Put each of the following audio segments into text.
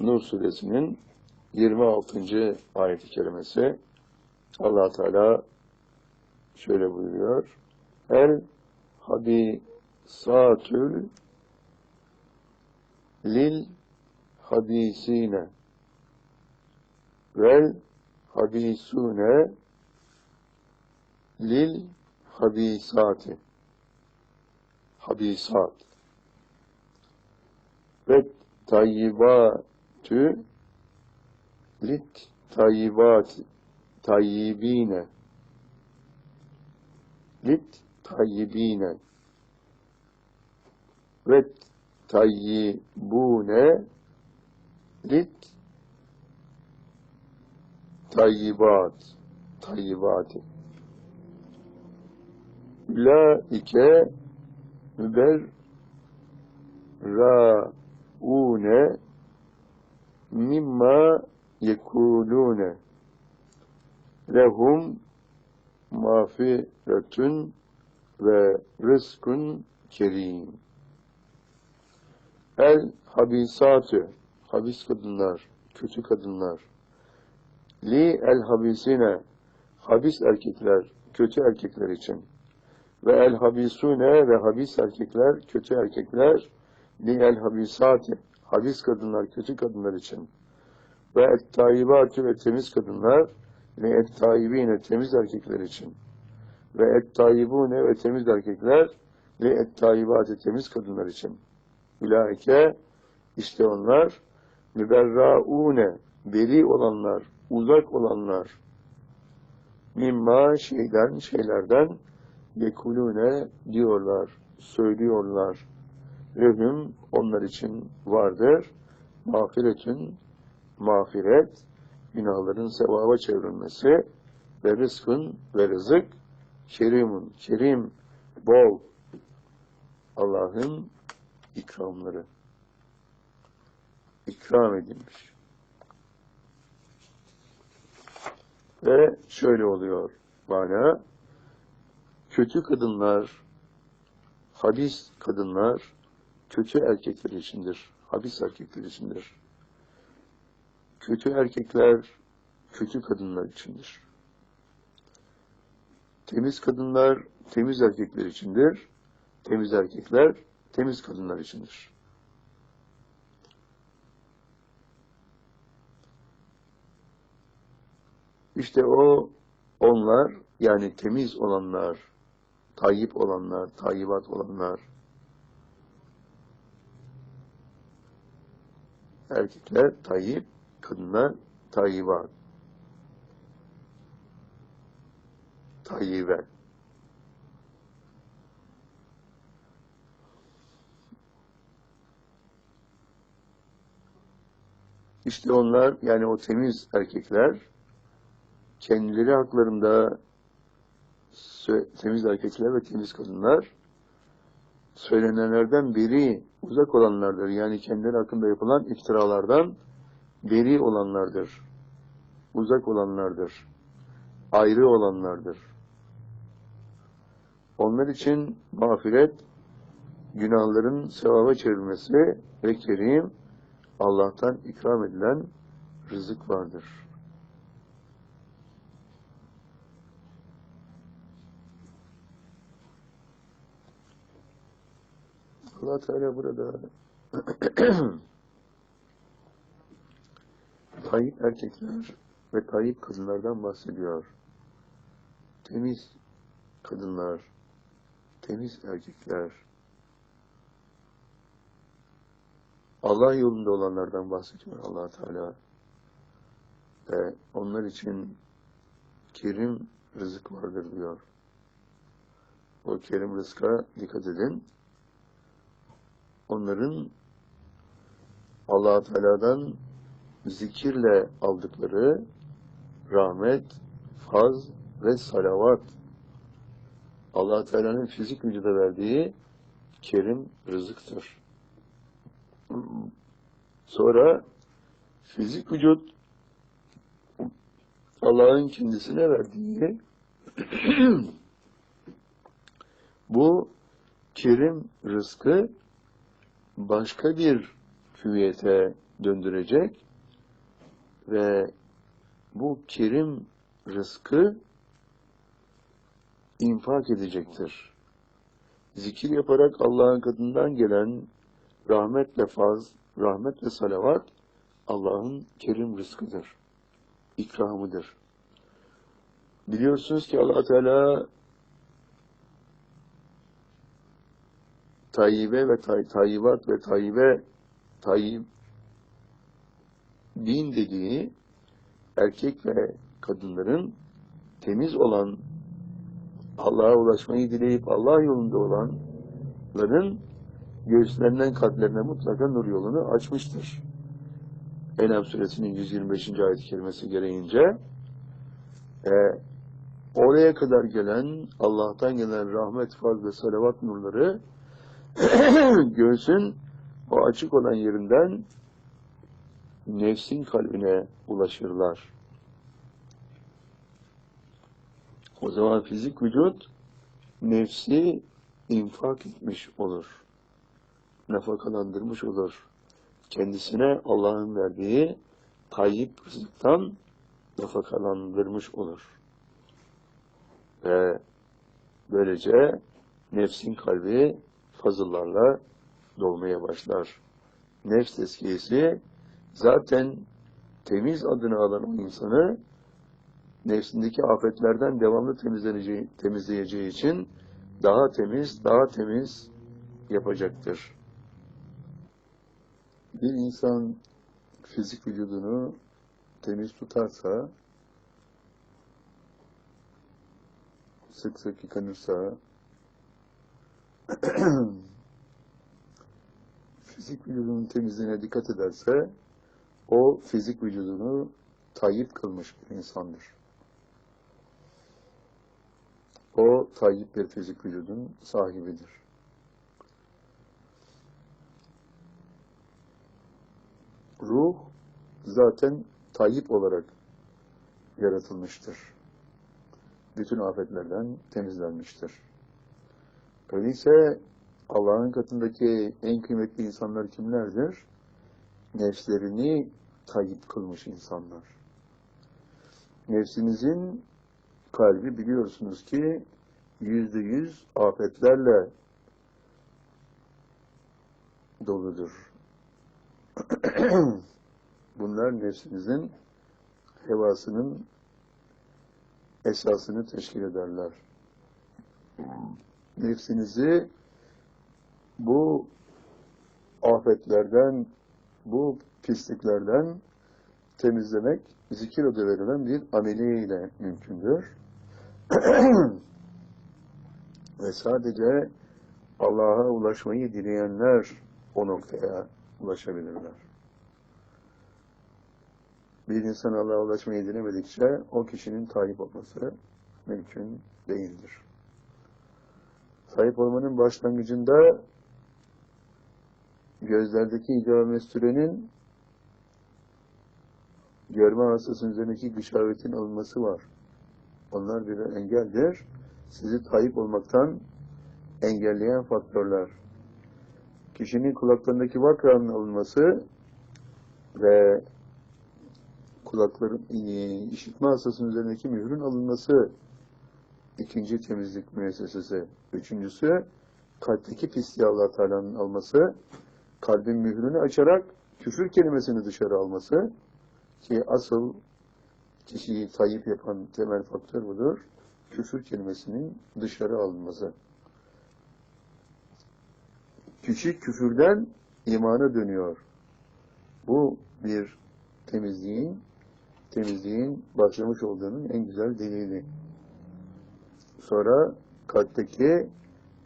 Nur suresinin 26. ayet-i kerimesi allah Teala şöyle buyuruyor. El habisatül lil habisine vel habisune lil habisati habisat ve tayyibatü lit tayyibat tayyibine lit tayyibine ve tayyibune. Lit tayyibat tayyibati. Ulaike müberraune mimma yekulune lehum mağfiretün ve rızkun kerim. El habisatü, habis kadınlar, kötü kadınlar. Li el habisine, habis erkekler, kötü erkekler için. Ve el habisune ve habis erkekler, kötü erkekler. Li el habisati, habis kadınlar, kötü kadınlar için. Ve et tayyibatü ve temiz kadınlar, ve et tayyibine, temiz erkekler için. Ve et tayyibune ve temiz erkekler, ve et tayyibatü, temiz kadınlar için. Ulaike, işte onlar, müberraune, beri olanlar, uzak olanlar, mimma şeyden, şeylerden, yekulune diyorlar, söylüyorlar. Lehum onlar için vardır. Mağfiretün, mağfiret, günahların sevaba çevrilmesi ve rızkın ve rızık, kerimun, kerim, bol, Allah'ın ikramları. İkram edilmiş. Ve şöyle oluyor bana, kötü kadınlar, habis kadınlar, kötü erkekler içindir. Habis erkekler içindir. Kötü erkekler, kötü kadınlar içindir. Temiz kadınlar, temiz erkekler içindir. Temiz erkekler, temiz kadınlar içindir. İşte o, onlar, yani temiz olanlar, tayyip olanlar, tayyibat olanlar, erkekler tayyip, kadınlar tayyibat, tayyibe. İşte onlar, yani o temiz erkekler, kendileri haklarında temiz erkekler ve temiz kadınlar söylenenlerden biri uzak olanlardır. Yani kendileri hakkında yapılan iftiralardan beri olanlardır. Uzak olanlardır. Ayrı olanlardır. Onlar için mağfiret, günahların sevaba çevrilmesi ve kerim, Allah'tan ikram edilen rızık vardır. Allah Teala burada tayyip erkekler ve tayyip kadınlardan bahsediyor. Temiz kadınlar, temiz erkekler, Allah yolunda olanlardan bahsediyor allah Teala. Ve onlar için kerim rızık vardır diyor. O kerim rızka dikkat edin onların allah Teala'dan zikirle aldıkları rahmet, faz ve salavat allah Teala'nın fizik vücuda verdiği kerim rızıktır. Sonra fizik vücut Allah'ın kendisine verdiği bu kerim rızkı başka bir hüviyete döndürecek ve bu kerim rızkı infak edecektir. Zikir yaparak Allah'ın katından gelen rahmet ve faz, rahmet ve salavat Allah'ın kerim rızkıdır, ikramıdır. Biliyorsunuz ki allah Teala tayyibe ve tay, tayyibat ve tayyibe tayyib din dediği erkek ve kadınların temiz olan Allah'a ulaşmayı dileyip Allah yolunda olanların göğüslerinden kalplerine mutlaka nur yolunu açmıştır. Enam suresinin 125. ayet-i kerimesi gereğince e, oraya kadar gelen Allah'tan gelen rahmet, faz ve salavat nurları göğsün o açık olan yerinden nefsin kalbine ulaşırlar. O zaman fizik vücut nefsi infak etmiş olur. Nafakalandırmış olur. Kendisine Allah'ın verdiği tayyip rızıktan nafakalandırmış olur. Ve böylece nefsin kalbi fazıllarla dolmaya başlar. Nefs tezkiyesi zaten temiz adını alan o insanı nefsindeki afetlerden devamlı temizleneceği, temizleyeceği için daha temiz, daha temiz yapacaktır. Bir insan fizik vücudunu temiz tutarsa, sık sık yıkanırsa, fizik vücudunun temizliğine dikkat ederse, o fizik vücudunu tayyip kılmış bir insandır. O tayyip bir fizik vücudun sahibidir. Ruh zaten tayyip olarak yaratılmıştır. Bütün afetlerden temizlenmiştir. Öyleyse Allah'ın katındaki en kıymetli insanlar kimlerdir? Nefslerini tayyip kılmış insanlar. Nefsinizin kalbi biliyorsunuz ki yüzde yüz afetlerle doludur. Bunlar nefsinizin hevasının esasını teşkil ederler. Nefsinizi bu afetlerden, bu pisliklerden temizlemek zikir adı verilen bir ameliyle mümkündür. Ve sadece Allah'a ulaşmayı dileyenler o noktaya ulaşabilirler. Bir insan Allah'a ulaşmayı dilemedikçe o kişinin talip olması mümkün değildir. Sahip olmanın başlangıcında gözlerdeki idame sürenin görme hastasının üzerindeki gışavetin alınması var. Onlar bir engeldir. Sizi tayyip olmaktan engelleyen faktörler. Kişinin kulaklarındaki vakranın alınması ve kulakların e, işitme hastasının üzerindeki mührün alınması ikinci temizlik müessesesi. Üçüncüsü kalpteki pisliği Allah Teala'nın alması, kalbin mührünü açarak küfür kelimesini dışarı alması ki asıl kişiyi tayyip yapan temel faktör budur. Küfür kelimesinin dışarı alınması. Kişi küfürden imana dönüyor. Bu bir temizliğin temizliğin başlamış olduğunun en güzel delili. Sonra kalpteki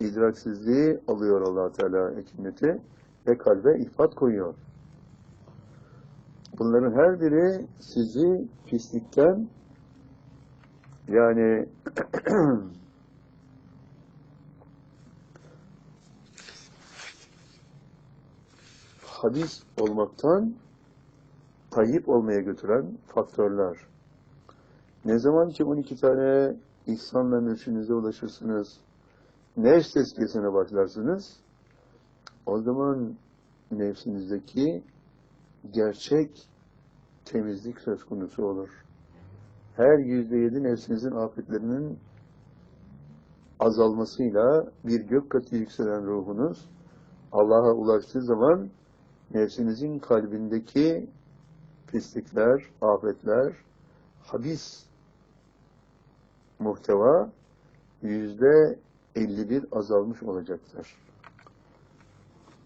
idraksizliği alıyor allah Teala hikmeti ve kalbe ifat koyuyor. Bunların her biri sizi pislikten yani hadis olmaktan tayyip olmaya götüren faktörler. Ne zaman ki 12 tane ihsanla mürşinize ulaşırsınız, nefs tezkiyesine başlarsınız, o zaman nefsinizdeki gerçek temizlik söz konusu olur. Her yüzde yedi nefsinizin afetlerinin azalmasıyla bir gök katı yükselen ruhunuz Allah'a ulaştığı zaman nefsinizin kalbindeki pislikler, afetler, habis muhteva yüzde 51 azalmış olacaktır.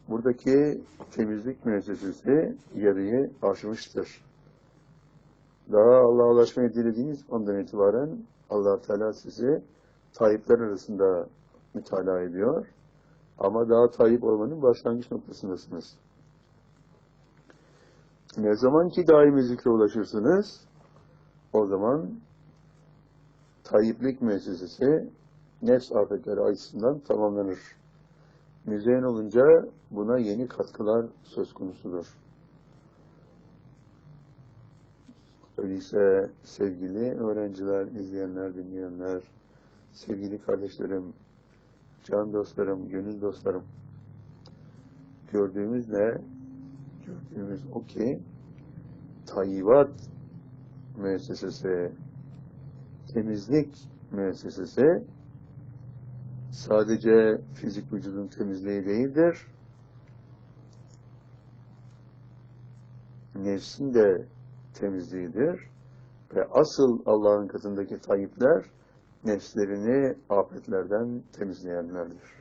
Buradaki temizlik müessesesi yarıyı aşmıştır. Daha Allah'a ulaşmayı dilediğiniz andan itibaren allah Teala sizi Tayyipler arasında mütalaa ediyor. Ama daha Tayyip olmanın başlangıç noktasındasınız. Ne zaman ki daimi zikre ulaşırsınız, o zaman Tayyiplik müessesesi nefs afetleri açısından tamamlanır. Müzeyyen olunca buna yeni katkılar söz konusudur. Öyleyse sevgili öğrenciler, izleyenler, dinleyenler, sevgili kardeşlerim, can dostlarım, gönül dostlarım, gördüğümüz ne? Gördüğümüz o ki Tayyibat müessesesi, temizlik müessesesi sadece fizik vücudun temizliği değildir. Nefsin de temizliğidir. Ve asıl Allah'ın katındaki tayyipler nefslerini afetlerden temizleyenlerdir.